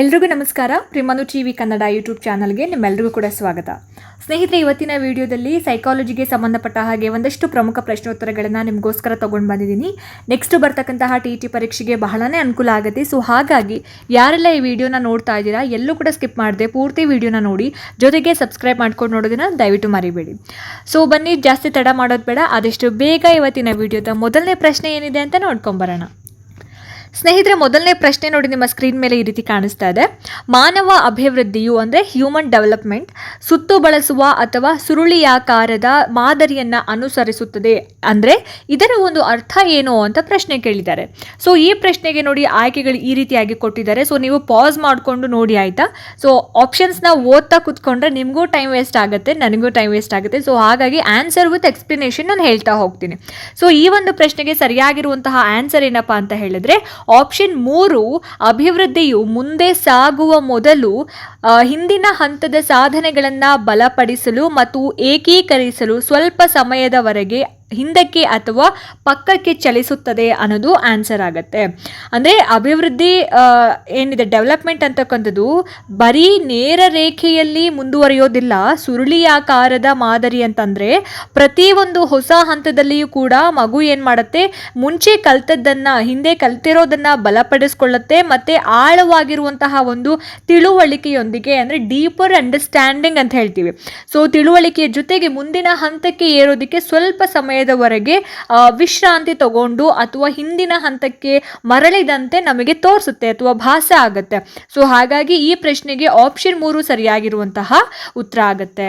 ಎಲ್ರಿಗೂ ನಮಸ್ಕಾರ. ಪ್ರಿಮನು ಟಿ ವಿ ಕನ್ನಡ ಯೂಟ್ಯೂಬ್ ಚಾನಲ್ಗೆ ನಿಮ್ಮೆಲ್ಲರಿಗೂ ಕೂಡ ಸ್ವಾಗತ. ಸ್ನೇಹಿತರೆ, ಇವತ್ತಿನ ವಿಡಿಯೋದಲ್ಲಿ ಸೈಕಾಲಜಿಗೆ ಸಂಬಂಧಪಟ್ಟ ಹಾಗೆ ಒಂದಷ್ಟು ಪ್ರಮುಖ ಪ್ರಶ್ನೋತ್ತರಗಳನ್ನು ನಿಮಗೋಸ್ಕರ ತೊಗೊಂಡು ಬಂದಿದ್ದೀನಿ. ನೆಕ್ಸ್ಟ್ ಬರ್ತಕ್ಕಂತಹ ಟಿ ಟಿ ಪರೀಕ್ಷೆಗೆ ಬಹಳನೇ ಅನುಕೂಲ ಆಗುತ್ತೆ. ಸೊ ಹಾಗಾಗಿ ಯಾರೆಲ್ಲ ಈ ವಿಡಿಯೋನ ನೋಡ್ತಾ ಇದ್ದೀರಾ, ಎಲ್ಲೂ ಕೂಡ ಸ್ಕಿಪ್ ಮಾಡದೆ ಪೂರ್ತಿ ವಿಡಿಯೋನ ನೋಡಿ. ಜೊತೆಗೆ ಸಬ್ಸ್ಕ್ರೈಬ್ ಮಾಡ್ಕೊಂಡು ನೋಡೋದನ್ನು ದಯವಿಟ್ಟು ಮರಿಬೇಡಿ. ಸೊ ಬನ್ನಿ, ಜಾಸ್ತಿ ತಡ ಮಾಡೋದು ಬೇಡ. ಆದಷ್ಟು ಬೇಗ ಇವತ್ತಿನ ವಿಡಿಯೋದ ಮೊದಲನೇ ಪ್ರಶ್ನೆ ಏನಿದೆ ಅಂತ ನೋಡ್ಕೊಂಬರೋಣ ಸ್ನೇಹಿತರೆ, ಮೊದಲನೇ ಪ್ರಶ್ನೆ ನೋಡಿ ನಿಮ್ಮ ಸ್ಕ್ರೀನ್ ಮೇಲೆ ಈ ರೀತಿ ಕಾಣಿಸ್ತಾ ಇದೆ. ಮಾನವ ಅಭಿವೃದ್ಧಿಯು ಅಂದರೆ ಹ್ಯೂಮನ್ ಡೆವಲಪ್ಮೆಂಟ್ ಸುತ್ತು ಬಳಸುವ ಅಥವಾ ಸುರುಳಿಯಾಕಾರದ ಮಾದರಿಯನ್ನು ಅನುಸರಿಸುತ್ತದೆ ಅಂದರೆ ಇದರ ಒಂದು ಅರ್ಥ ಏನು ಅಂತ ಪ್ರಶ್ನೆ ಕೇಳಿದ್ದಾರೆ. ಸೊ ಈ ಪ್ರಶ್ನೆಗೆ ನೋಡಿ ಆಯ್ಕೆಗಳು ಈ ರೀತಿಯಾಗಿ ಕೊಟ್ಟಿದ್ದಾರೆ. ಸೊ ನೀವು ಪಾಸ್ ಮಾಡಿಕೊಂಡು ನೋಡಿ ಆಯಿತಾ? ಸೊ ಆಪ್ಷನ್ಸ್ನ ಓದ್ತಾ ಕೂತ್ಕೊಂಡ್ರೆ ನಿಮಗೂ ಟೈಮ್ ವೇಸ್ಟ್ ಆಗುತ್ತೆ, ನನಗೂ ಟೈಮ್ ವೇಸ್ಟ್ ಆಗುತ್ತೆ. ಸೊ ಹಾಗಾಗಿ ಆನ್ಸರ್ ವಿತ್ ಎಕ್ಸ್ಪ್ಲನೇಷನ್ ನಾನು ಹೇಳ್ತಾ ಹೋಗ್ತೀನಿ. ಸೊ ಈ ಒಂದು ಪ್ರಶ್ನೆಗೆ ಸರಿಯಾಗಿರುವಂತಹ ಆನ್ಸರ್ ಏನಪ್ಪಾ ಅಂತ ಹೇಳಿದ್ರೆ ಆಪ್ಷನ್ ಮೂರು ಅಭಿವೃದ್ಧಿಯು ಮುಂದೆ ಸಾಗುವ ಮೊದಲು ಹಿಂದಿನ ಹಂತದ ಸಾಧನೆಗಳನ್ನು ಬಲಪಡಿಸಲು ಮತ್ತು ಏಕೀಕರಿಸಲು ಸ್ವಲ್ಪ ಸಮಯದವರೆಗೆ ಹಿಂದಕ್ಕೆ ಅಥವಾ ಪಕ್ಕಕ್ಕೆ ಚಲಿಸುತ್ತದೆ ಅನ್ನೋದು ಆನ್ಸರ್ ಆಗುತ್ತೆ. ಅಂದರೆ ಅಭಿವೃದ್ಧಿ ಏನಿದೆ ಡೆವಲಪ್ಮೆಂಟ್ ಅಂತಕ್ಕಂಥದ್ದು ಬರೀ ನೇರ ರೇಖೆಯಲ್ಲಿ ಮುಂದುವರಿಯೋದಿಲ್ಲ, ಸುರುಳಿಯಾಕಾರದ ಮಾದರಿ ಅಂತಂದರೆ ಪ್ರತಿಯೊಂದು ಹೊಸ ಹಂತದಲ್ಲಿಯೂ ಕೂಡ ಮಗು ಏನು ಮಾಡುತ್ತೆ, ಮುಂಚೆ ಕಲ್ತದ್ದನ್ನು, ಹಿಂದೆ ಕಲ್ತಿರೋದನ್ನು ಬಲಪಡಿಸ್ಕೊಳ್ಳುತ್ತೆ, ಮತ್ತು ಆಳವಾಗಿರುವಂತಹ ಒಂದು ತಿಳುವಳಿಕೆಯೊಂದಿಗೆ, ಅಂದರೆ ಡೀಪರ್ ಅಂಡರ್ಸ್ಟ್ಯಾಂಡಿಂಗ್ ಅಂತ ಹೇಳ್ತೀವಿ. ಸೊ ತಿಳುವಳಿಕೆಯ ಜೊತೆಗೆ ಮುಂದಿನ ಹಂತಕ್ಕೆ ಏರೋದಕ್ಕೆ ಸ್ವಲ್ಪ ಸಮಯದವರೆಗೆ ವಿಶ್ರಾಂತಿ ತಗೊಂಡು ಅಥವಾ ಹಿಂದಿನ ಹಂತಕ್ಕೆ ಮರಳಿದಂತೆ ನಮಗೆ ತೋರಿಸುತ್ತೆ ಅಥವಾ ಭಾಸ ಆಗುತ್ತೆ. ಸೊ ಹಾಗಾಗಿ ಈ ಪ್ರಶ್ನೆಗೆ ಆಪ್ಷನ್ ಮೂರು ಸರಿಯಾಗಿರುವಂತಹ ಉತ್ತರ ಆಗುತ್ತೆ.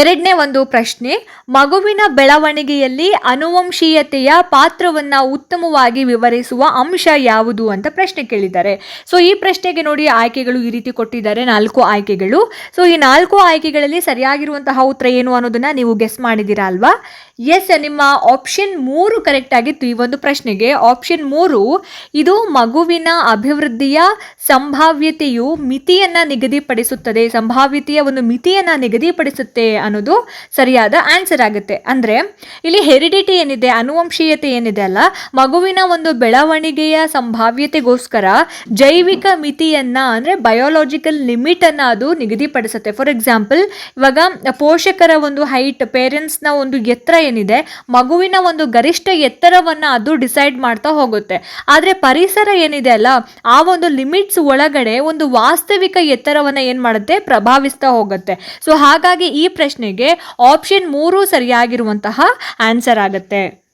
ಎರಡನೇ ಒಂದು ಪ್ರಶ್ನೆ, ಮಗುವಿನ ಬೆಳವಣಿಗೆಯಲ್ಲಿ ಅನುವಂಶೀಯತೆಯ ಪಾತ್ರವನ್ನು ಉತ್ತಮವಾಗಿ ವಿವರಿಸುವ ಅಂಶ ಯಾವುದು ಅಂತ ಪ್ರಶ್ನೆ ಕೇಳಿದ್ದಾರೆ. ಸೊ ಈ ಪ್ರಶ್ನೆಗೆ ನೋಡಿ ಆಯ್ಕೆಗಳು ಈ ರೀತಿ ಕೊಟ್ಟಿದ್ದಾರೆ, ನಾಲ್ಕು ಆಯ್ಕೆಗಳು. ಸೊ ಈ ನಾಲ್ಕು ಆಯ್ಕೆಗಳಲ್ಲಿ ಸರಿಯಾಗಿರುವಂತಹ ಉತ್ತರ ಏನು ಅನ್ನೋದನ್ನ ನೀವು ಗೆಸ್ ಮಾಡಿದ್ದೀರಾ ಅಲ್ವಾ? ಎಸ್ ನಿಮ್ಮ ಆಪ್ಷನ್ ಮೂರು ಕರೆಕ್ಟ್ ಆಗಿತ್ತು ಈ ಒಂದು ಪ್ರಶ್ನೆಗೆ. ಆಪ್ಷನ್ ಮೂರು, ಇದು ಮಗುವಿನ ಅಭಿವೃದ್ಧಿಯ ಸಂಭಾವ್ಯತೆಯು ಮಿತಿಯನ್ನು ನಿಗದಿಪಡಿಸುತ್ತದೆ. ಸಂಭಾವ್ಯತೆಯ ಒಂದು ಮಿತಿಯನ್ನ ನಿಗದಿಪಡಿಸುತ್ತೆ ಅನ್ನೋದು ಸರಿಯಾದ ಆನ್ಸರ್ ಆಗುತ್ತೆ. ಅಂದ್ರೆ ಇಲ್ಲಿ ಹೆರಿಡಿಟಿ ಏನಿದೆ, ಅನುವಂಶೀಯತೆ ಏನಿದೆ ಅಲ್ಲ, ಮಗುವಿನ ಒಂದು ಬೆಳವಣಿಗೆಯ ಸಂಭಾವ್ಯತೆಗೋಸ್ಕರ ಜೈವಿಕ ಮಿತಿಯನ್ನ ಅಂದ್ರೆ ಬಯೋಲಾಜಿಕಲ್ ಲಿಮಿಟ್ ಅನ್ನ ಅದು ನಿಗದಿಪಡಿಸುತ್ತೆ. ಫಾರ್ ಎಕ್ಸಾಂಪಲ್ ಇವಾಗ ಪೋಷಕರ ಒಂದು ಹೈಟ್ ಪೇರೆಂಟ್ಸ್ನ ಒಂದು ಎತ್ತರ ಏನಿದೆ, ಮಗುವಿನ ಒಂದು ಗರಿಷ್ಠ ಎತ್ತರವನ್ನ ಅದು ಡಿಸೈಡ್ ಮಾಡ್ತಾ ಹೋಗುತ್ತೆ. ಆದರೆ ಪರಿಸರ ಏನಿದೆ ಅಲ್ಲ, ಆ ಒಂದು ಲಿಮಿಟ್ಸ್ ಒಳಗಡೆ ಒಂದು ವಾಸ್ತವಿಕ ಎತ್ತರವನ್ನ ಏನು ಮಾಡುತ್ತೆ, ಪ್ರಭಾವಿಸ್ತಾ ಹೋಗುತ್ತೆ. ಸೊ ಹಾಗಾಗಿ ಈ ಪ್ರಶ್ನೆಗೆ ಆಪ್ಷನ್ ಮೂರು ಸರಿಯಾಗಿರುವಂತಹ ಆನ್ಸರ್ ಆಗುತ್ತೆ.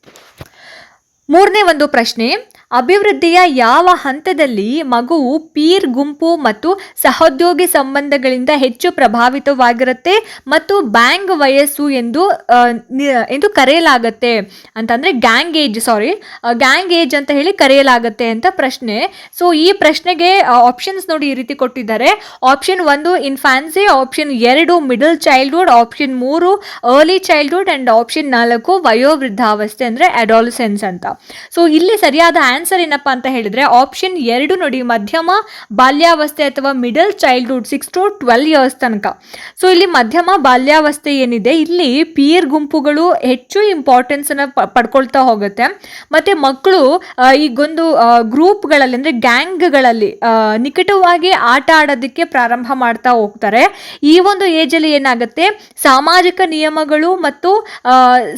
ಮೂರನೇ ಒಂದು ಪ್ರಶ್ನೆ ಅಭಿವೃದ್ಧಿಯ ಯಾವ ಹಂತದಲ್ಲಿ ಮಗುವು ಪೀರ್ ಗುಂಪು ಮತ್ತು ಸಹೋದ್ಯೋಗಿ ಸಂಬಂಧಗಳಿಂದ ಹೆಚ್ಚು ಪ್ರಭಾವಿತವಾಗಿರುತ್ತೆ ಮತ್ತು ಬ್ಯಾಂಗ್ ವಯಸ್ಸು ಎಂದು ಎಂದು ಕರೆಯಲಾಗತ್ತೆ ಅಂತಂದರೆ gang age, sorry gang age ಅಂತ ಹೇಳಿ ಕರೆಯಲಾಗತ್ತೆ ಅಂತ ಪ್ರಶ್ನೆ. ಸೊ, ಈ ಪ್ರಶ್ನೆಗೆ ಆಪ್ಷನ್ಸ್ ನೋಡಿ ಈ ರೀತಿ ಕೊಟ್ಟಿದ್ದಾರೆ. ಆಪ್ಷನ್ ಒಂದು ಇನ್ಫ್ಯಾನ್ಸಿ ಆಪ್ಷನ್ ಎರಡು ಮಿಡಲ್ ಚೈಲ್ಡ್ಹುಡ್ ಆಪ್ಷನ್ ಮೂರು ಅರ್ಲಿ ಚೈಲ್ಡ್ಹುಡ್ ಆ್ಯಂಡ್ ಆಪ್ಷನ್ ನಾಲ್ಕು ವಯೋವೃದ್ಧಾವಸ್ಥೆ ಅಂದರೆ ಅಡಾಲ್ಸೆನ್ಸ್ ಅಂತ. ಸೊ ಇಲ್ಲಿ ಸರಿಯಾದ ಏನಪ್ಪಾ ಅಂತ ಹೇಳಿದ್ರೆ ಆಪ್ಷನ್ ಎರಡು ನೋಡಿ, ಮಧ್ಯಮ, ಬಾಲ್ಯಾವಸ್ಥೆ ಅಥವಾ middle childhood six to twelve years ತನಕ. ಸೊ ಇಲ್ಲಿ ಮಧ್ಯಮ, ಬಾಲ್ಯಾವಸ್ಥೆ ಏನಿದೆ, ಇಲ್ಲಿ ಪಿಯರ್ ಗುಂಪುಗಳು ಹೆಚ್ಚು ಇಂಪಾರ್ಟೆನ್ಸ್ ಅನ್ನ ಪ- ಪಡ್ಕೊಳ್ತಾ ಹೋಗುತ್ತೆ. ಮತ್ತೆ ಮಕ್ಕಳು ಈಗೊಂದು ಗ್ರೂಪ್ಗಳಲ್ಲಿ ಅಂದ್ರೆ ಗ್ಯಾಂಗ್ಗಳಲ್ಲಿ ನಿಕಟವಾಗಿ ಆಟ ಆಡೋದಕ್ಕೆ ಪ್ರಾರಂಭ ಮಾಡ್ತಾ ಹೋಗ್ತಾರೆ. ಈ ಒಂದು ಏಜಲ್ಲಿ ಏನಾಗುತ್ತೆ, ಸಾಮಾಜಿಕ ನಿಯಮಗಳು ಮತ್ತು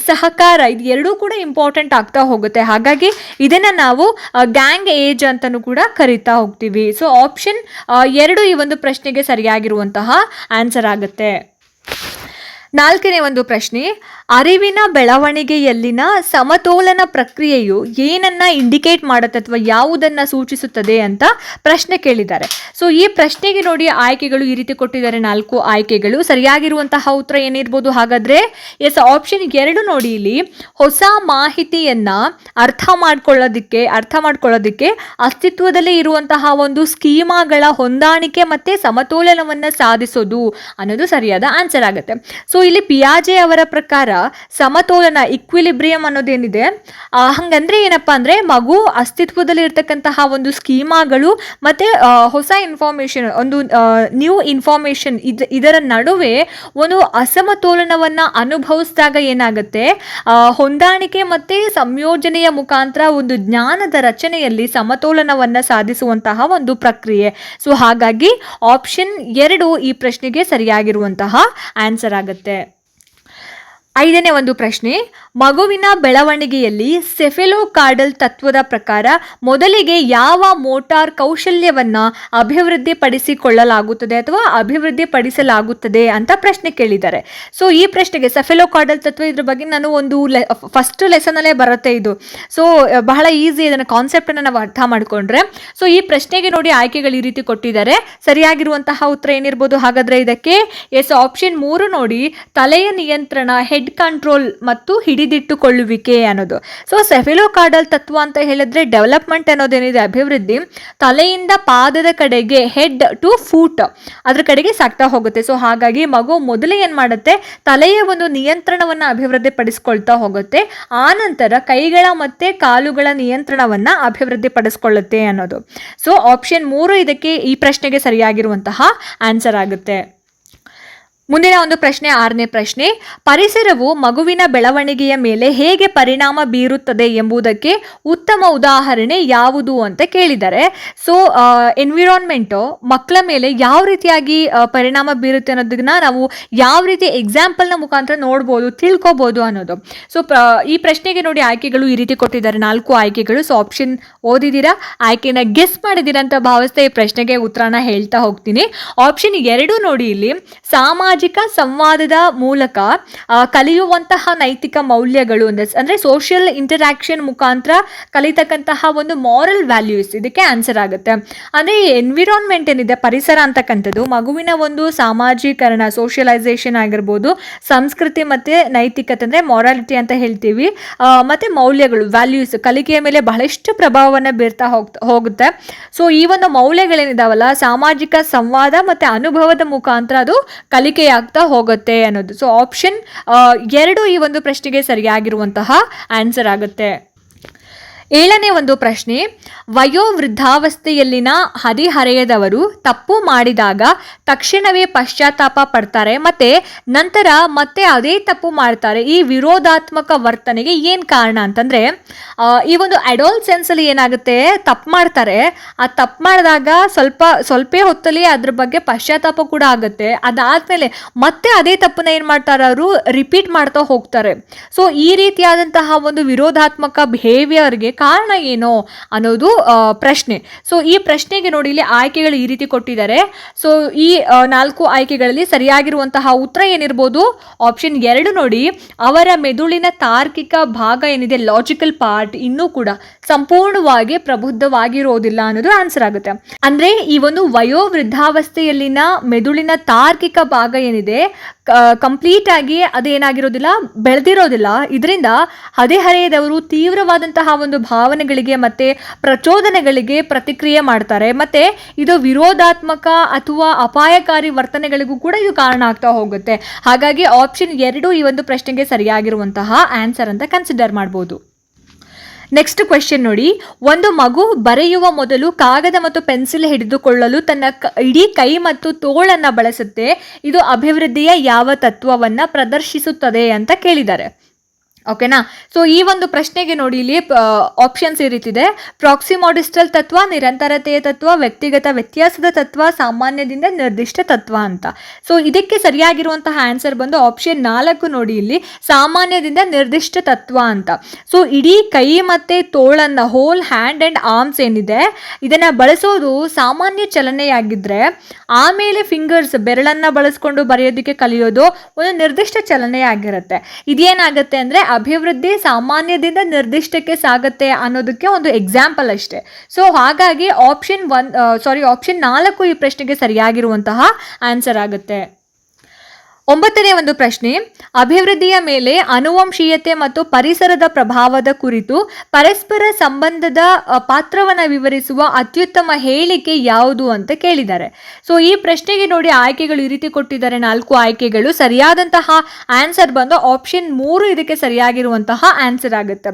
ಸಹಕಾರ, ಇದು ಎರಡೂ ಕೂಡ ಇಂಪಾರ್ಟೆಂಟ್ ಆಗ್ತಾ ಹೋಗುತ್ತೆ. ಹಾಗಾಗಿ ಇದನ್ನ ನಾವು ಗ್ಯಾಂಗ್ ಏಜ್ ಅಂತಲೂ ಕೂಡ ಕರಿತಾ ಹೋಗ್ತೀವಿ. ಸೊ ಆಪ್ಷನ್ ಎರಡು ಈ ಒಂದು ಪ್ರಶ್ನೆಗೆ ಸರಿಯಾಗಿರುವಂತಹ ಆನ್ಸರ್ ಆಗುತ್ತೆ. ನಾಲ್ಕನೇ ಒಂದು ಪ್ರಶ್ನೆ ಅರಿವಿನ ಬೆಳವಣಿಗೆಯಲ್ಲಿನ ಸಮತೋಲನ ಪ್ರಕ್ರಿಯೆಯು ಏನನ್ನ ಇಂಡಿಕೇಟ್ ಮಾಡುತ್ತೆ ಅಥವಾ ಯಾವುದನ್ನ ಸೂಚಿಸುತ್ತದೆ ಅಂತ ಪ್ರಶ್ನೆ ಕೇಳಿದ್ದಾರೆ. ಸೊ ಈ ಪ್ರಶ್ನೆಗೆ ನೋಡಿ ಆಯ್ಕೆಗಳು ಈ ರೀತಿ ಕೊಟ್ಟಿದ್ದಾರೆ. ನಾಲ್ಕು ಆಯ್ಕೆಗಳು. ಸರಿಯಾಗಿರುವಂತಹ ಉತ್ತರ ಏನಿರ್ಬೋದು? ಹಾಗಾದ್ರೆ ಎಸ್ ಆಪ್ಷನ್ ಎರಡು ನೋಡಿ ಇಲ್ಲಿ. ಹೊಸ ಮಾಹಿತಿಯನ್ನ ಅರ್ಥ ಮಾಡ್ಕೊಳ್ಳೋದಿಕ್ಕೆ ಅರ್ಥ ಮಾಡ್ಕೊಳ್ಳೋದಿಕ್ಕೆ ಅಸ್ತಿತ್ವದಲ್ಲಿ ಇರುವಂತಹ ಒಂದು ಸ್ಕೀಮಾಗಳ ಹೊಂದಾಣಿಕೆ ಮತ್ತೆ ಸಮತೋಲನವನ್ನ ಸಾಧಿಸೋದು ಅನ್ನೋದು ಸರಿಯಾದ ಆನ್ಸರ್ ಆಗುತ್ತೆ. ಸೊ ಇಲ್ಲಿ ಪಿಯಾಜೆ ಅವರ ಪ್ರಕಾರ ಸಮತೋಲನ ಇಕ್ವಿಲಿಬ್ರಿಯಂ ಅನ್ನೋದೇನಿದೆ ಹಂಗಂದ್ರೆ ಏನಪ್ಪ ಅಂದ್ರೆ ಮಗು ಅಸ್ತಿತ್ವದಲ್ಲಿ ಇರ್ತಕ್ಕಂತಹ ಒಂದು ಸ್ಕೀಮಾಗಳು ಮತ್ತೆ ಹೊಸ ಇನ್ಫಾರ್ಮೇಶನ್ ಒಂದು ನ್ಯೂ ಇನ್ಫಾರ್ಮೇಷನ್ ಇದು, ಇದರ ನಡುವೆ ಒಂದು ಅಸಮತೋಲನವನ್ನ ಅನುಭವಿಸಿದಾಗ ಏನಾಗುತ್ತೆ ಹೊಂದಾಣಿಕೆ ಮತ್ತೆ ಸಂಯೋಜನೆಯ ಮುಖಾಂತರ ಒಂದು ಜ್ಞಾನದ ರಚನೆಯಲ್ಲಿ ಸಮತೋಲನವನ್ನ ಸಾಧಿಸುವಂತಹ ಒಂದು ಪ್ರಕ್ರಿಯೆ. ಸೊ ಹಾಗಾಗಿ ಆಪ್ಷನ್ ಎರಡು ಈ ಪ್ರಶ್ನೆಗೆ ಸರಿಯಾಗಿರುವಂತಹ ಆನ್ಸರ್ ಆಗುತ್ತೆ. ಐದನೇ ಒಂದು ಪ್ರಶ್ನೆ, ಮಗುವಿನ ಬೆಳವಣಿಗೆಯಲ್ಲಿ ಸೆಫೆಲೋಕಾರ್ಡಲ್ ತತ್ವದ ಪ್ರಕಾರ ಮೊದಲಿಗೆ ಯಾವ ಮೋಟಾರ್ ಕೌಶಲ್ಯವನ್ನು ಅಭಿವೃದ್ಧಿಪಡಿಸಿಕೊಳ್ಳಲಾಗುತ್ತದೆ ಅಥವಾ ಅಭಿವೃದ್ಧಿಪಡಿಸಲಾಗುತ್ತದೆ ಅಂತ ಪ್ರಶ್ನೆ ಕೇಳಿದ್ದಾರೆ. ಸೊ ಈ ಪ್ರಶ್ನೆಗೆ ಸೆಫೆಲೋಕಾರ್ಡಲ್ ತತ್ವ ಇದ್ರ ಬಗ್ಗೆ ನಾನು ಒಂದು ಫಸ್ಟ್ ಲೆಸನಲ್ಲೇ ಬರುತ್ತೆ ಇದು. ಸೊ ಬಹಳ ಈಸಿ ಇದನ್ನ ಕಾನ್ಸೆಪ್ಟನ್ನು ನಾವು ಅರ್ಥ ಮಾಡಿಕೊಂಡ್ರೆ. ಸೊ ಈ ಪ್ರಶ್ನೆಗೆ ನೋಡಿ ಆಯ್ಕೆಗಳು ಈ ರೀತಿ ಕೊಟ್ಟಿದ್ದಾರೆ. ಸರಿಯಾಗಿರುವಂತಹ ಉತ್ತರ ಏನಿರ್ಬೋದು ಹಾಗಾದ್ರೆ ಇದಕ್ಕೆ? ಎಸ್ ಆಪ್ಷನ್ ಮೂರು ನೋಡಿ ತಲೆಯ ನಿಯಂತ್ರಣ ಹೆಡ್ ಕಂಟ್ರೋಲ್ ಮತ್ತು ಹಿಡಿದಿಟ್ಟುಕೊಳ್ಳುವಿಕೆ ಅನ್ನೋದು. ಸೊ ಸೆಫಿಲೋಕಾರ್ಡಲ್ ತತ್ವ ಅಂತ ಹೇಳಿದ್ರೆ ಡೆವಲಪ್ಮೆಂಟ್ ಅನ್ನೋದೇನಿದೆ? ಅಭಿವೃದ್ಧಿ. ತಲೆಯಿಂದ ಪಾದದ ಕಡೆಗೆ ಹೆಡ್ ಟು ಫೂಟ್ ಅದ್ರ ಕಡೆಗೆ ಸಾಗ್ತಾ ಹೋಗುತ್ತೆ. ಸೊ ಹಾಗಾಗಿ ಮಗು ಮೊದಲು ಏನು ಮಾಡುತ್ತೆ? ತಲೆಯ ಒಂದು ನಿಯಂತ್ರಣವನ್ನು ಅಭಿವೃದ್ಧಿ ಪಡಿಸ್ಕೊಳ್ತಾ ಹೋಗುತ್ತೆ ಆನಂತರ ಕೈಗಳ ಮತ್ತೆ ಕಾಲುಗಳ ನಿಯಂತ್ರಣವನ್ನ ಅಭಿವೃದ್ಧಿ ಪಡಿಸ್ಕೊಳ್ಳುತ್ತೆ ಅನ್ನೋದು. ಸೊ ಆಪ್ಷನ್ ಮೂರು ಇದಕ್ಕೆ ಈ ಪ್ರಶ್ನೆಗೆ ಸರಿಯಾಗಿರುವಂತಹ ಆನ್ಸರ್ ಆಗುತ್ತೆ. ಮುಂದಿನ ಒಂದು ಪ್ರಶ್ನೆ, ಆರನೇ ಪ್ರಶ್ನೆ. ಪರಿಸರವು ಮಗುವಿನ ಬೆಳವಣಿಗೆಯ ಮೇಲೆ ಹೇಗೆ ಪರಿಣಾಮ ಬೀರುತ್ತದೆ ಎಂಬುದಕ್ಕೆ ಉತ್ತಮ ಉದಾಹರಣೆ ಯಾವುದು ಅಂತ ಕೇಳಿದ್ದಾರೆ ಸೊ ಎನ್ವಿರಾನ್ಮೆಂಟು ಮಕ್ಕಳ ಮೇಲೆ ಯಾವ ರೀತಿಯಾಗಿ ಪರಿಣಾಮ ಬೀರುತ್ತೆ ಅನ್ನೋದನ್ನ ನಾವು ಯಾವ ರೀತಿ ಎಕ್ಸಾಂಪಲ್ನ ಮುಖಾಂತರ ನೋಡ್ಬೋದು, ತಿಳ್ಕೊಬೋದು ಅನ್ನೋದು. ಸೊ ಈ ಪ್ರಶ್ನೆಗೆ ನೋಡಿ ಆಯ್ಕೆಗಳು ಈ ರೀತಿ ಕೊಟ್ಟಿದ್ದಾರೆ. ನಾಲ್ಕು ಆಯ್ಕೆಗಳು. ಸೊ ಆಪ್ಷನ್ ಓದಿದ್ದೀರಾ? ಆಯ್ಕೆನ ಗೆಸ್ ಮಾಡಿದ್ದೀರಾ ಅಂತ ಭಾವಿಸ್ತಾ ಈ ಪ್ರಶ್ನೆಗೆ ಉತ್ತರನ ಹೇಳ್ತಾ ಹೋಗ್ತೀನಿ. ಆಪ್ಷನ್ ಎರಡು ನೋಡಿ ಇಲ್ಲಿ. ಸಾಮಾಜಿಕ ಸಂವಾದದ ಮೂಲಕ ಕಲಿಯುವಂತಹ ನೈತಿಕ ಮೌಲ್ಯಗಳು ಅಂದರೆ ಸೋಷಿಯಲ್ ಇಂಟರಾಕ್ಷನ್ ಮುಖಾಂತರ ಕಲಿತಕ್ಕಂತಹ ಒಂದು ಮಾರಲ್ ವ್ಯಾಲ್ಯೂಸ್ ಇದಕ್ಕೆ ಆನ್ಸರ್ ಆಗುತ್ತೆ. ಅಂದರೆ ಎನ್ವಿರಾನ್ಮೆಂಟ್ ಏನಿದೆ, ಪರಿಸರ ಅಂತಕ್ಕಂಥದ್ದು, ಮಗುವಿನ ಒಂದು ಸಾಮಾಜೀಕರಣ ಸೋಷಿಯಲೈಸೇಷನ್ ಆಗಿರ್ಬೋದು, ಸಂಸ್ಕೃತಿ ಮತ್ತೆ ನೈತಿಕತೆ ಅಂದರೆ ಮಾರಾಲಿಟಿ ಅಂತ ಹೇಳ್ತೀವಿ. ಮತ್ತು ಮೌಲ್ಯಗಳು ವ್ಯಾಲ್ಯೂಸ್ ಕಲಿಕೆಯ ಮೇಲೆ ಬಹಳಷ್ಟು ಪ್ರಭಾವವನ್ನು ಬೀರ್ತಾ ಹೋಗ್ತಾ, ಹೋಗುತ್ತೆ. ಸೊ ಈ ಒಂದು ಮೌಲ್ಯಗಳೇನಿದಾವಲ್ಲ, ಸಾಮಾಜಿಕ ಸಂವಾದ ಮತ್ತು ಅನುಭವದ ಮುಖಾಂತರ ಅದು ಕಲಿಕೆಯಾಗ್ತಾ ಹೋಗುತ್ತೆ ಅನ್ನೋದು. ಸೊ ಆಪ್ಷನ್ ಎರಡು ಈ ಒಂದು ಪ್ರಶ್ನೆಗೆ ಸರಿಯಾಗಿರುವಂತಹ ಆನ್ಸರ್ ಆಗುತ್ತೆ. ಏಳನೇ ಒಂದು ಪ್ರಶ್ನೆ, ವಯೋವೃದ್ಧಾವಸ್ಥೆಯಲ್ಲಿನ ಹದಿಹರೆಯದವರು ತಪ್ಪು ಮಾಡಿದಾಗ ತಕ್ಷಣವೇ ಪಶ್ಚಾತ್ತಾಪ ಪಡ್ತಾರೆ, ಮತ್ತೆ ನಂತರ ಮತ್ತೆ ಅದೇ ತಪ್ಪು ಮಾಡ್ತಾರೆ. ಈ ವಿರೋಧಾತ್ಮಕ ವರ್ತನೆಗೆ ಏನು ಕಾರಣ ಅಂತಂದ್ರೆ ಈ ಒಂದು ಅಡೋಲ್ ಸೆನ್ಸಲ್ಲಿ ಏನಾಗುತ್ತೆ, ತಪ್ಪು ಮಾಡ್ತಾರೆ. ಆ ತಪ್ಪು ಮಾಡಿದಾಗ ಸ್ವಲ್ಪ ಸ್ವಲ್ಪ ಹೊತ್ತಲ್ಲಿ ಅದ್ರ ಬಗ್ಗೆ ಪಶ್ಚಾತ್ತಾಪ ಕೂಡ ಆಗುತ್ತೆ. ಅದಾದ್ಮೇಲೆ ಮತ್ತೆ ಅದೇ ತಪ್ಪನ್ನ ಏನು ಮಾಡ್ತಾರೆ ಅವರು? ರಿಪೀಟ್ ಮಾಡ್ತಾ ಹೋಗ್ತಾರೆ. ಸೊ ಈ ರೀತಿಯಾದಂತಹ ಒಂದು ವಿರೋಧಾತ್ಮಕ ಬಿಹೇವಿಯರ್ಗೆ ಕಾರಣ ಏನು ಅನ್ನೋದು ಪ್ರಶ್ನೆ. ಸೊ ಈ ಪ್ರಶ್ನೆಗೆ ನೋಡಿ ಇಲ್ಲಿ ಆಯ್ಕೆಗಳು ಈ ರೀತಿ ಕೊಟ್ಟಿದ್ದಾರೆ. ಸೊ ಈ ನಾಲ್ಕು ಆಯ್ಕೆಗಳಲ್ಲಿ ಸರಿಯಾಗಿರುವಂತಹ ಉತ್ತರ ಏನಿರ್ಬೋದು? ಆಪ್ಷನ್ ಎರಡು ನೋಡಿ. ಅವರ ಮೆದುಳಿನ ತಾರ್ಕಿಕ ಭಾಗ ಏನಿದೆ? ಲಾಜಿಕಲ್ ಪಾರ್ಟ್ ಇನ್ನೂ ಕೂಡ ಸಂಪೂರ್ಣವಾಗಿ ಪ್ರಬುದ್ಧವಾಗಿರೋದಿಲ್ಲ ಅನ್ನೋದು ಆನ್ಸರ್ ಆಗುತ್ತೆ. ಅಂದ್ರೆ ಈ ಒಂದು ವಯೋವೃದ್ಧಾವಸ್ಥೆಯಲ್ಲಿನ ಮೆದುಳಿನ ತಾರ್ಕಿಕ ಭಾಗ ಏನಿದೆ? ಕಂಪ್ಲೀಟ್ ಆಗಿ ಅದೇನಾಗಿರೋದಿಲ್ಲ, ಬೆಳೆದಿರೋದಿಲ್ಲ. ಇದರಿಂದ ಹದಿಹರೆಯದವರು ತೀವ್ರವಾದಂತಹ ಒಂದು ಭಾವನೆಗಳಿಗೆ ಮತ್ತೆ ಪ್ರಚೋದನೆಗಳಿಗೆ ಪ್ರತಿಕ್ರಿಯೆ ಮಾಡ್ತಾರೆ. ಮತ್ತೆ ಇದು ವಿರೋಧಾತ್ಮಕ ಅಥವಾ ಅಪಾಯಕಾರಿ ವರ್ತನೆಗಳಿಗೂ ಕೂಡ ಇದು ಕಾರಣ ಆಗ್ತಾ ಹೋಗುತ್ತೆ. ಹಾಗಾಗಿ ಆಪ್ಷನ್ ಎರಡು ಈ ಒಂದು ಪ್ರಶ್ನೆಗೆ ಸರಿಯಾಗಿರುವಂತಹ ಆನ್ಸರ್ ಅಂತ ಕನ್ಸಿಡರ್ ಮಾಡ್ಬೋದು. ನೆಕ್ಸ್ಟ್ ಕ್ವೆಶನ್ ನೋಡಿ. ಒಂದು ಮಗು ಬರೆಯುವ ಮೊದಲು ಕಾಗದ ಮತ್ತು ಪೆನ್ಸಿಲ್ ಹಿಡಿದುಕೊಳ್ಳಲು ತನ್ನ ಇಡೀ ಕೈ ಮತ್ತು ತೋಳನ್ನ ಬಳಸುತ್ತೆ. ಇದು ಅಭಿವೃದ್ಧಿಯ ಯಾವ ತತ್ವವನ್ನ ಪ್ರದರ್ಶಿಸುತ್ತದೆ ಅಂತ ಕೇಳಿದ್ದಾರೆ. ಓಕೆನಾ ಸೊ ಈ ಒಂದು ಪ್ರಶ್ನೆಗೆ ನೋಡಿ ಇಲ್ಲಿ ಆಪ್ಷನ್ಸ್ ಈ ರೀತಿದೆ. ಪ್ರಾಕ್ಸಿಮಾಡಿಸ್ಟಲ್ ತತ್ವ, ನಿರಂತರತೆಯ ತತ್ವ, ವ್ಯಕ್ತಿಗತ ವ್ಯತ್ಯಾಸದ ತತ್ವ, ಸಾಮಾನ್ಯದಿಂದ ನಿರ್ದಿಷ್ಟ ತತ್ವ ಅಂತ. ಸೊ ಇದಕ್ಕೆ ಸರಿಯಾಗಿರುವಂತಹ ಆನ್ಸರ್ ಬಂದು ಆಪ್ಷನ್ ನಾಲ್ಕು ನೋಡಿ ಇಲ್ಲಿ. ಸಾಮಾನ್ಯದಿಂದ ನಿರ್ದಿಷ್ಟ ತತ್ವ ಅಂತ. ಸೊ ಇಡೀ ಕೈ ಮತ್ತೆ ತೋಳನ್ನ ಹೋಲ್ ಹ್ಯಾಂಡ್ ಅಂಡ್ ಆರ್ಮ್ಸ್ ಏನಿದೆ, ಇದನ್ನ ಬಳಸೋದು ಸಾಮಾನ್ಯ ಚಲನೆಯಾಗಿದ್ರೆ ಆಮೇಲೆ ಫಿಂಗರ್ಸ್ ಬೆರಳನ್ನ ಬಳಸ್ಕೊಂಡು ಬರೆಯೋದಕ್ಕೆ ಕಲಿಯೋದು ಒಂದು ನಿರ್ದಿಷ್ಟ ಚಲನೆಯಾಗಿರುತ್ತೆ. ಇದೇನಾಗುತ್ತೆ ಅಂದ್ರೆ ಅಭಿವೃದ್ಧಿ ಸಾಮಾನ್ಯದಿಂದ ನಿರ್ದಿಷ್ಟಕ್ಕೆ ಸಾಗುತ್ತೆ ಅನ್ನೋದಕ್ಕೆ ಒಂದು ಎಕ್ಸಾಂಪಲ್ ಅಷ್ಟೇ. ಸೊ ಹಾಗಾಗಿ ಆಪ್ಷನ್ ಒನ್ ಸಾರಿ ಆಪ್ಷನ್ ನಾಲ್ಕು ಈ ಪ್ರಶ್ನೆಗೆ ಸರಿಯಾಗಿರುವಂತಹ ಆನ್ಸರ್ ಆಗುತ್ತೆ. ಒಂಬತ್ತನೇ ಒಂದು ಪ್ರಶ್ನೆ, ಅಭಿವೃದ್ಧಿಯ ಮೇಲೆ ಅನುವಂಶೀಯತೆ ಮತ್ತು ಪರಿಸರದ ಪ್ರಭಾವದ ಕುರಿತು ಪರಸ್ಪರ ಸಂಬಂಧದ ಪಾತ್ರವನ್ನು ವಿವರಿಸುವ ಅತ್ಯುತ್ತಮ ಹೇಳಿಕೆ ಯಾವುದು ಅಂತ ಕೇಳಿದ್ದಾರೆ. ಸೊ ಈ ಪ್ರಶ್ನೆಗೆ ನೋಡಿ ಆಯ್ಕೆಗಳು ಈ ರೀತಿ ಕೊಟ್ಟಿದ್ದಾರೆ. ನಾಲ್ಕು ಆಯ್ಕೆಗಳು, ಸರಿಯಾದಂತಹ ಆನ್ಸರ್ ಬಂದು ಆಪ್ಷನ್ ಮೂರು ಇದಕ್ಕೆ ಸರಿಯಾಗಿರುವಂತಹ ಆನ್ಸರ್ ಆಗುತ್ತೆ.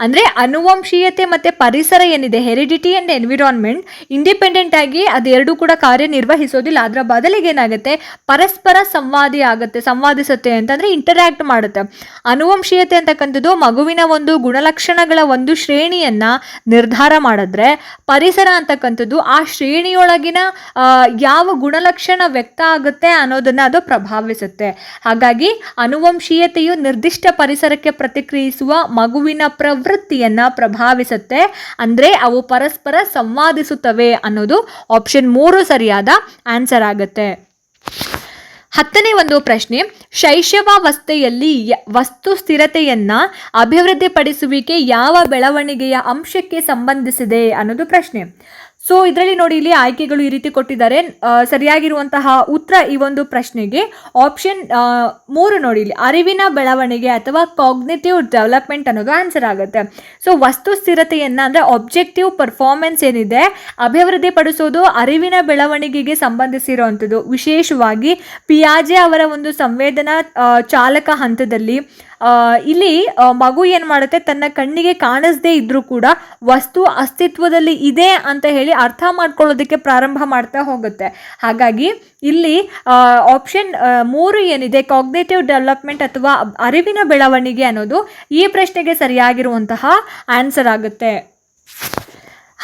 ಅಂದ್ರೆ, ಅನುವಂಶೀಯತೆ ಮತ್ತೆ ಪರಿಸರ ಏನಿದೆ? ಹೆರಿಡಿಟಿ ಅಂಡ್ ಎನ್ವಿರಾನ್ಮೆಂಟ್ ಇಂಡಿಪೆಂಡೆಂಟ್ ಆಗಿ ಅದೆರಡೂ ಕೂಡ ಕಾರ್ಯನಿರ್ವಹಿಸೋದಿಲ್ಲ. ಅದರ ಬದಲಿಗೆ ಏನಾಗುತ್ತೆ? ಪರಸ್ಪರ ಸಂವಾದಿ ಆಗುತ್ತೆ, ಸಂವಾದಿಸುತ್ತೆ ಅಂತಂದರೆ ಇಂಟರಾಕ್ಟ್ ಮಾಡುತ್ತೆ. ಅನುವಂಶೀಯತೆ ಅಂತಕ್ಕಂಥದ್ದು ಮಗುವಿನ ಒಂದು ಗುಣಲಕ್ಷಣಗಳ ಒಂದು ಶ್ರೇಣಿಯನ್ನು ನಿರ್ಧಾರ ಮಾಡಿದ್ರೆ, ಪರಿಸರ ಅಂತಕ್ಕಂಥದ್ದು ಆ ಶ್ರೇಣಿಯೊಳಗಿನ ಯಾವ ಗುಣಲಕ್ಷಣ ವ್ಯಕ್ತ ಆಗುತ್ತೆ ಅನ್ನೋದನ್ನ ಅದು ಪ್ರಭಾವಿಸುತ್ತೆ. ಹಾಗಾಗಿ ಅನುವಂಶೀಯತೆಯು ನಿರ್ದಿಷ್ಟ ಪರಿಸರಕ್ಕೆ ಪ್ರತಿಕ್ರಿಯಿಸುವ ಮಗುವಿನ ಪ್ರವೃತ್ತಿಯನ್ನ ಪ್ರಭಾವಿಸುತ್ತೆ. ಅಂದ್ರೆ ಅವು ಪರಸ್ಪರ ಸಂವಾದಿಸುತ್ತವೆ ಅನ್ನೋದು ಆಪ್ಷನ್ ಮೂರು ಸರಿಯಾದ ಆನ್ಸರ್ ಆಗುತ್ತೆ. ಹತ್ತನೇ ಒಂದು ಪ್ರಶ್ನೆ ಶೈಶವಾವಸ್ಥೆಯಲ್ಲಿ ವಸ್ತು ಸ್ಥಿರತೆಯನ್ನ ಅಭಿವೃದ್ಧಿಪಡಿಸುವಿಕೆ ಯಾವ ಬೆಳವಣಿಗೆಯ ಅಂಶಕ್ಕೆ ಸಂಬಂಧಿಸಿದೆ ಅನ್ನೋದು ಪ್ರಶ್ನೆ. ಸೊ ಇದರಲ್ಲಿ ನೋಡಿ ಇಲ್ಲಿ ಆಯ್ಕೆಗಳು ಈ ರೀತಿ ಕೊಟ್ಟಿದ್ದಾರೆ. ಸರಿಯಾಗಿರುವಂತಹ ಉತ್ತರ ಈ ಒಂದು ಪ್ರಶ್ನೆಗೆ. ಆಪ್ಷನ್ ಮೂರು ನೋಡಿ ಇಲ್ಲಿ. ಅರಿವಿನ ಬೆಳವಣಿಗೆ ಅಥವಾ ಕಾಗ್ನೇಟಿವ್ ಡೆವಲಪ್ಮೆಂಟ್ ಅನ್ನೋದು ಆನ್ಸರ್ ಆಗುತ್ತೆ. ಸೊ ವಸ್ತು ಸ್ಥಿರತೆಯನ್ನ ಅಂದ್ರೆ ಆಬ್ಜೆಕ್ಟಿವ್ ಪರ್ಫಾರ್ಮೆನ್ಸ್ ಏನಿದೆ, ಅಭಿವೃದ್ಧಿ ಪಡಿಸೋದು, ಅರಿವಿನ ಬೆಳವಣಿಗೆಗೆ ಸಂಬಂಧಿಸಿರುವಂಥದ್ದು. ವಿಶೇಷವಾಗಿ ಪಿಯಾಜೆ ಅವರ ಒಂದು ಸಂವೇದನಾ ಚಾಲಕ ಹಂತದಲ್ಲಿ ಇಲ್ಲಿ ಮಗು ಏನು ಮಾಡುತ್ತೆ? ತನ್ನ ಕಣ್ಣಿಗೆ ಕಾಣಿಸದೇ ಇದ್ದರೂ ಕೂಡ ವಸ್ತು ಅಸ್ತಿತ್ವದಲ್ಲಿ ಇದೆ ಅಂತ ಹೇಳಿ ಅರ್ಥ ಮಾಡ್ಕೊಳ್ಳೋದಕ್ಕೆ ಪ್ರಾರಂಭ ಮಾಡ್ತಾ ಹೋಗುತ್ತೆ. ಹಾಗಾಗಿ ಇಲ್ಲಿ ಆಪ್ಷನ್ ಮೂರು ಏನಿದೆ? ಕಾಗ್ನೇಟಿವ್ ಡೆವಲಪ್ಮೆಂಟ್ ಅಥವಾ ಅರಿವಿನ ಬೆಳವಣಿಗೆ ಅನ್ನೋದು ಈ ಪ್ರಶ್ನೆಗೆ ಸರಿಯಾಗಿರುವಂತಹ ಆನ್ಸರ್ ಆಗುತ್ತೆ.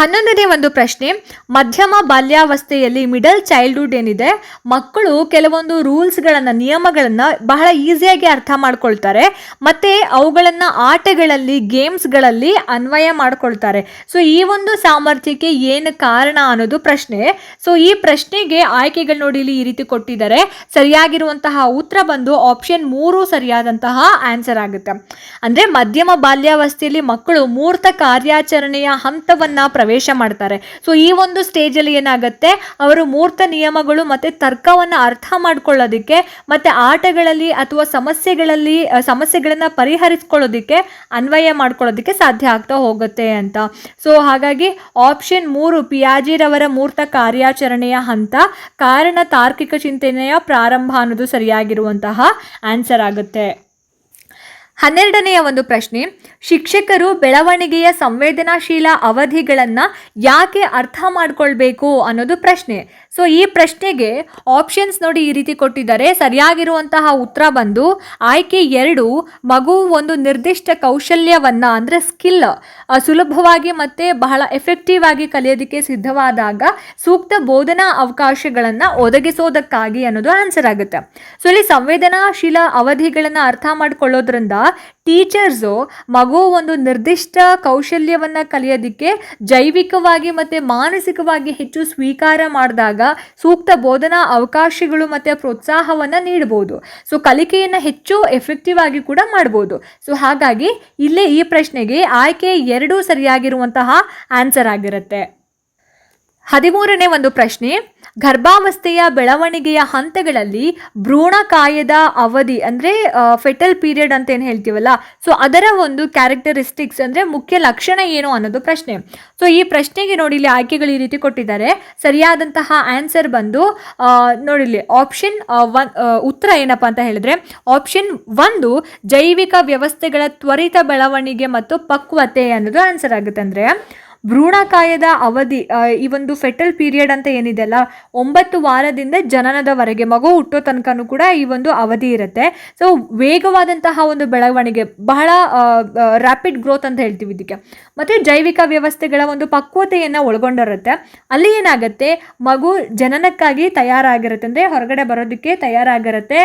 ಹನ್ನೊಂದನೇ ಒಂದು ಪ್ರಶ್ನೆ. ಮಧ್ಯಮ ಬಾಲ್ಯಾವಸ್ಥೆಯಲ್ಲಿ ಮಿಡಲ್ ಚೈಲ್ಡ್ಹುಡ್ ಏನಿದೆ? ಮಕ್ಕಳು ಕೆಲವೊಂದು ರೂಲ್ಸ್ಗಳನ್ನು ನಿಯಮಗಳನ್ನು ಬಹಳ ಈಸಿಯಾಗಿ ಅರ್ಥ ಮಾಡ್ಕೊಳ್ತಾರೆ. ಮತ್ತು ಅವುಗಳನ್ನು ಆಟಗಳಲ್ಲಿ ಗೇಮ್ಸ್ಗಳಲ್ಲಿ ಅನ್ವಯ ಮಾಡ್ಕೊಳ್ತಾರೆ. ಸೊ ಈ ಒಂದು ಸಾಮರ್ಥ್ಯಕ್ಕೆ ಏನು ಕಾರಣ ಅನ್ನೋದು ಪ್ರಶ್ನೆ. ಸೊ ಈ ಪ್ರಶ್ನೆಗೆ ಆಯ್ಕೆಗಳು ನೋಡಿ ಇಲ್ಲಿ ಈ ರೀತಿ ಕೊಟ್ಟಿದ್ದಾರೆ. ಸರಿಯಾಗಿರುವಂತಹ ಉತ್ತರ ಬಂದು ಆಪ್ಷನ್ ಮೂರು ಸರಿಯಾದಂತಹ ಆನ್ಸರ್ ಆಗುತ್ತೆ. ಅಂದರೆ ಮಧ್ಯಮ ಬಾಲ್ಯಾವಸ್ಥೆಯಲ್ಲಿ ಮಕ್ಕಳು ಮೂರ್ತ ಕಾರ್ಯಾಚರಣೆಯ ಹಂತವನ್ನು ಪ್ರವೇಶ ಮಾಡ್ತಾರೆ. ಸೊ ಈ ಒಂದು ಸ್ಟೇಜಲ್ಲಿ ಏನಾಗುತ್ತೆ? ಅವರು ಮೂರ್ತ ನಿಯಮಗಳು ಮತ್ತೆ ತರ್ಕವನ್ನು ಅರ್ಥ ಮಾಡ್ಕೊಳ್ಳೋದಕ್ಕೆ ಮತ್ತೆ ಆಟಗಳಲ್ಲಿ ಅಥವಾ ಸಮಸ್ಯೆಗಳಲ್ಲಿ ಸಮಸ್ಯೆಗಳನ್ನ ಪರಿಹರಿಸ್ಕೊಳ್ಳೋದಕ್ಕೆ ಅನ್ವಯ ಮಾಡ್ಕೊಳ್ಳೋದಕ್ಕೆ ಸಾಧ್ಯ ಆಗ್ತಾ ಹೋಗುತ್ತೆ ಅಂತ. ಸೊ ಹಾಗಾಗಿ ಆಪ್ಷನ್ ಮೂರು ಪಿಯಾಜಿರವರ ಮೂರ್ತ ಕಾರ್ಯಾಚರಣೆಯ ಹಂತ ಕಾರಣ ತಾರ್ಕಿಕ ಚಿಂತನೆಯ ಪ್ರಾರಂಭ ಅನ್ನೋದು ಸರಿಯಾಗಿರುವಂತಹ ಆನ್ಸರ್ ಆಗುತ್ತೆ. ಹನ್ನೆರಡನೆಯ ಒಂದು ಪ್ರಶ್ನೆ ಶಿಕ್ಷಕರು ಬೆಳವಣಿಗೆಯ ಸಂವೇದನಾಶೀಲ ಅವಧಿಗಳನ್ನು ಯಾಕೆ ಅರ್ಥ ಮಾಡ್ಕೊಳ್ಬೇಕು ಅನ್ನೋದು ಪ್ರಶ್ನೆ. ಸೊ ಈ ಪ್ರಶ್ನೆಗೆ ಆಪ್ಷನ್ಸ್ ನೋಡಿ ಈ ರೀತಿ ಕೊಟ್ಟಿದ್ದಾರೆ. ಸರಿಯಾಗಿರುವಂತಹ ಉತ್ತರ ಬಂದು, ಆಯ್ಕೆ ಎರಡು, ಮಗು ಒಂದು ನಿರ್ದಿಷ್ಟ ಕೌಶಲ್ಯವನ್ನ ಅಂದರೆ ಸ್ಕಿಲ್ ಸುಲಭವಾಗಿ ಮತ್ತೆ ಬಹಳ ಎಫೆಕ್ಟಿವ್ ಆಗಿ ಕಲಿಯೋದಕ್ಕೆ ಸಿದ್ಧವಾದಾಗ ಸೂಕ್ತ ಬೋಧನಾ ಅವಕಾಶಗಳನ್ನು ಒದಗಿಸೋದಕ್ಕಾಗಿ ಅನ್ನೋದು ಆನ್ಸರ್ ಆಗುತ್ತೆ. ಸೊ ಇಲ್ಲಿ ಸಂವೇದನಾಶೀಲ ಅವಧಿಗಳನ್ನು ಅರ್ಥ ಮಾಡ್ಕೊಳ್ಳೋದ್ರಿಂದ ಟೀಚರ್ಸು ಮಗು ಒಂದು ನಿರ್ದಿಷ್ಟ ಕೌಶಲ್ಯವನ್ನ ಕಲಿಯೋದಕ್ಕೆ ಜೈವಿಕವಾಗಿ ಮತ್ತೆ ಮಾನಸಿಕವಾಗಿ ಹೆಚ್ಚು ಸ್ವೀಕಾರ ಮಾಡಿದಾಗ ಸೂಕ್ತ ಬೋಧನಾ ಅವಕಾಶಗಳು ಮತ್ತೆ ಪ್ರೋತ್ಸಾಹವನ್ನ ನೀಡಬಹುದು ಸೊ ಕಲಿಕೆಯನ್ನು ಹೆಚ್ಚು ಎಫೆಕ್ಟಿವ್ ಆಗಿ ಕೂಡ ಮಾಡ್ಬೋದು. ಸೊ ಹಾಗಾಗಿ ಇಲ್ಲೇ ಈ ಪ್ರಶ್ನೆಗೆ ಆಯ್ಕೆ ಎರಡೂ ಸರಿಯಾಗಿರುವಂತಹ ಆನ್ಸರ್ ಆಗಿರುತ್ತೆ. ಹದಿಮೂರನೇ ಒಂದು ಪ್ರಶ್ನೆ ಗರ್ಭಾವಸ್ಥೆಯ ಬೆಳವಣಿಗೆಯ ಹಂತಗಳಲ್ಲಿ ಭ್ರೂಣಕಾಯದ ಅವಧಿ ಅಂದರೆ ಫೆಟಲ್ ಪೀರಿಯಡ್ ಅಂತ ಏನು ಹೇಳ್ತೀವಲ್ಲ ಸೊ ಅದರ ಒಂದು ಕ್ಯಾರೆಕ್ಟರಿಸ್ಟಿಕ್ಸ್ ಅಂದರೆ ಮುಖ್ಯ ಲಕ್ಷಣ ಏನು ಅನ್ನೋದು ಪ್ರಶ್ನೆ. ಸೊ ಈ ಪ್ರಶ್ನೆಗೆ ನೋಡಿ ಇಲ್ಲಿ ಆಯ್ಕೆಗಳು ಈ ರೀತಿ ಕೊಟ್ಟಿದ್ದಾರೆ. ಸರಿಯಾದಂತಹ ಆನ್ಸರ್ ಬಂದು ನೋಡಿಲಿ ಆಪ್ಷನ್ ಒನ್ ಉತ್ತರ ಏನಪ್ಪ ಅಂತ ಹೇಳಿದ್ರೆ ಆಪ್ಷನ್ ಒಂದು ಜೈವಿಕ ವ್ಯವಸ್ಥೆಗಳ ತ್ವರಿತ ಬೆಳವಣಿಗೆ ಮತ್ತು ಪಕ್ವತೆ ಅನ್ನೋದು ಆನ್ಸರ್ ಆಗುತ್ತೆ ಅಂದರೆ ಭ್ರೂಣಕಾಯದ ಅವಧಿ ಈ ಒಂದು ಫೆಟಲ್ ಪೀರಿಯಡ್ ಅಂತ ಏನಿದೆ ಅಲ್ಲ ಒಂಬತ್ತು ವಾರದಿಂದ ಜನನದವರೆಗೆ, ಮಗು ಹುಟ್ಟೋ ತನಕನೂ ಕೂಡ ಈ ಒಂದು ಅವಧಿ ಇರುತ್ತೆ. ಸೊ ವೇಗವಾದಂತಹ ಒಂದು ಬೆಳವಣಿಗೆ, ಬಹಳ ರ್ಯಾಪಿಡ್ ಗ್ರೋತ್ ಅಂತ ಹೇಳ್ತೀವಿ ಇದಕ್ಕೆ. ಮತ್ತು ಜೈವಿಕ ವ್ಯವಸ್ಥೆಗಳ ಒಂದು ಪಕ್ವತೆಯನ್ನು ಒಳಗೊಂಡಿರುತ್ತೆ. ಅಲ್ಲಿ ಏನಾಗುತ್ತೆ, ಮಗು ಜನನಕ್ಕಾಗಿ ತಯಾರಾಗಿರುತ್ತೆ, ಅಂದರೆ ಹೊರಗಡೆ ಬರೋದಕ್ಕೆ ತಯಾರಾಗಿರುತ್ತೆ.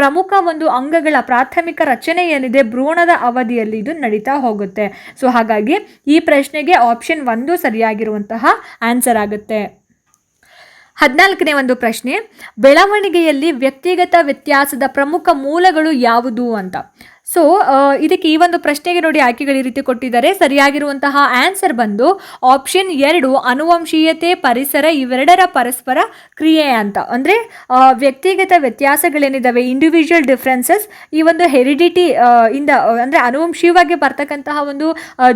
ಪ್ರಮುಖ ಒಂದು ಅಂಗಗಳ ಪ್ರಾಥಮಿಕ ರಚನೆ ಏನಿದೆ, ಭ್ರೂಣದ ಅವಧಿಯಲ್ಲಿ ಇದು ನಡೀತಾ ಹೋಗುತ್ತೆ. ಸೊ ಹಾಗಾಗಿ ಈ ಪ್ರಶ್ನೆಗೆ ಆಪ್ಷನ್ ಒಂದು ಸರಿಯಾಗಿರುವಂತಹ ಆನ್ಸರ್ ಆಗುತ್ತೆ. ಹದಿನಾಲ್ಕನೇ ಒಂದು ಪ್ರಶ್ನೆ, ಬೆಳವಣಿಗೆಯಲ್ಲಿ ವ್ಯಕ್ತಿಗತ ವ್ಯತ್ಯಾಸದ ಪ್ರಮುಖ ಮೂಲಗಳು ಯಾವುದು ಅಂತ. ಸೊ ಇದಕ್ಕೆ ಈ ಒಂದು ಪ್ರಶ್ನೆಗೆ ನೋಡಿ ಆಯ್ಕೆಗಳು ಈ ರೀತಿ ಕೊಟ್ಟಿದ್ದಾರೆ. ಸರಿಯಾಗಿರುವಂತಹ ಆನ್ಸರ್ ಬಂದು ಆಪ್ಷನ್ ಎರಡು, ಅನುವಂಶೀಯತೆ, ಪರಿಸರ ಇವೆರಡರ ಪರಸ್ಪರ ಕ್ರಿಯೆ ಅಂತ. ಅಂದರೆ ವ್ಯಕ್ತಿಗತ ವ್ಯತ್ಯಾಸಗಳೇನಿದ್ದಾವೆ ಇಂಡಿವಿಜುವಲ್ ಡಿಫ್ರೆನ್ಸಸ್ ಈ ಒಂದು ಹೆರಿಡಿಟಿ ಇಂದ, ಅಂದರೆ ಅನುವಂಶೀಯವಾಗಿ ಬರ್ತಕ್ಕಂತಹ ಒಂದು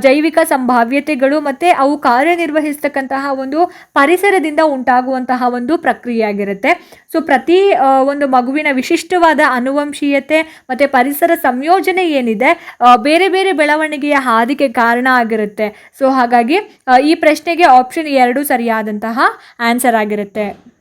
ಜೈವಿಕ ಸಂಭಾವ್ಯತೆಗಳು ಮತ್ತು ಅವು ಕಾರ್ಯನಿರ್ವಹಿಸ್ತಕ್ಕಂತಹ ಒಂದು ಪರಿಸರದಿಂದ ಉಂಟಾಗುವಂತಹ ಒಂದು ಪ್ರಕ್ರಿಯೆಯಾಗಿರುತ್ತೆ. ಸೊ ಪ್ರತಿ ಒಂದು ಮಗುವಿನ ವಿಶಿಷ್ಟವಾದ ಅನುವಂಶೀಯತೆ ಮತ್ತು ಪರಿಸರ ಸಂಯೋಜನೆ ಏನಿದೆ ಆ, ಬೇರೆ ಬೇರೆ ಬೆಳವಣಿಗೆಯ ಹಾದಿಗೆ ಕಾರಣ ಆಗಿರುತ್ತೆ. ಸೊ ಹಾಗಾಗಿ ಈ ಪ್ರಶ್ನೆಗೆ ಆಪ್ಷನ್ ಎರಡು ಸರಿಯಾದಂತಹ ಆನ್ಸರ್ ಆಗಿರುತ್ತೆ.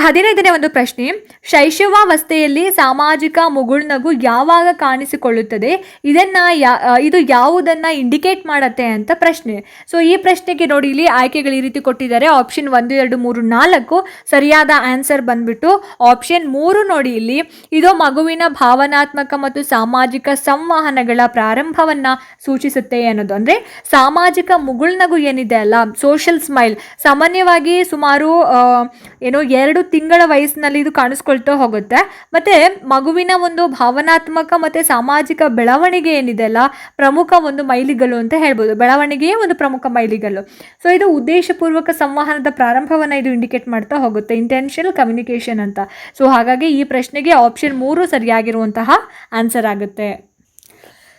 ಹದಿನೈದನೇ ಒಂದು ಪ್ರಶ್ನೆ. ಶೈಶವಾವಸ್ಥೆಯಲ್ಲಿ ಸಾಮಾಜಿಕ ಮುಗುಳ್ನಗು ಯಾವಾಗ ಕಾಣಿಸಿಕೊಳ್ಳುತ್ತದೆ? ಇದನ್ನ ಯಾ ಇದು ಯಾವುದನ್ನ ಇಂಡಿಕೇಟ್ ಮಾಡತ್ತೆ ಅಂತ ಪ್ರಶ್ನೆ. ಸೊ, ಈ ಪ್ರಶ್ನೆಗೆ ನೋಡಿ ಇಲ್ಲಿ ಆಯ್ಕೆಗಳು ಈ ರೀತಿ ಕೊಟ್ಟಿದ್ದಾರೆ. ಆಪ್ಷನ್ ಒಂದು, ಎರಡು, ಮೂರು, ನಾಲ್ಕು ಸರಿಯಾದ ಆನ್ಸರ್ ಬಂದ್ಬಿಟ್ಟು ಆಪ್ಷನ್ ಮೂರು ನೋಡಿ ಇಲ್ಲಿ. ಇದು ಮಗುವಿನ ಭಾವನಾತ್ಮಕ ಮತ್ತು ಸಾಮಾಜಿಕ ಸಂವಹನಗಳ ಪ್ರಾರಂಭವನ್ನ ಸೂಚಿಸುತ್ತೆ ಅನ್ನೋದು. ಅಂದ್ರೆ ಸಾಮಾಜಿಕ ಮುಗುಳ್ನಗು ಏನಿದೆ ಅಲ್ಲ ಸೋಷಿಯಲ್ ಸ್ಮೈಲ್ ಸಾಮಾನ್ಯವಾಗಿ ಸುಮಾರು ಏನೋ ಎರಡು ತಿಂಗಳ ವಯಸ್ಸಿನಲ್ಲಿ ಇದು ಕಾಣಿಸ್ಕೊಳ್ತಾ ಹೋಗುತ್ತೆ. ಮತ್ತೆ ಮಗುವಿನ ಒಂದು ಭಾವನಾತ್ಮಕ ಮತ್ತೆ ಸಾಮಾಜಿಕ ಬೆಳವಣಿಗೆ ಏನಿದೆ ಅಲ್ಲ, ಪ್ರಮುಖ ಒಂದು ಮೈಲಿಗಲ್ಲು ಅಂತ ಹೇಳ್ಬೋದು. ಬೆಳವಣಿಗೆಯೇ ಒಂದು ಪ್ರಮುಖ ಮೈಲಿಗಲ್ಲು. ಸೊ ಇದು ಉದ್ದೇಶಪೂರ್ವಕ ಸಂವಹನದ ಪ್ರಾರಂಭವನ್ನು ಇದು ಇಂಡಿಕೇಟ್ ಮಾಡ್ತಾ ಹೋಗುತ್ತೆ ಇಂಟೆನ್ಷನಲ್ ಕಮ್ಯುನಿಕೇಷನ್ ಅಂತ. ಸೊ ಹಾಗಾಗಿ ಈ ಪ್ರಶ್ನೆಗೆ ಆಪ್ಷನ್ ಮೂರು ಸರಿಯಾಗಿರುವಂತಹ ಆನ್ಸರ್ ಆಗುತ್ತೆ.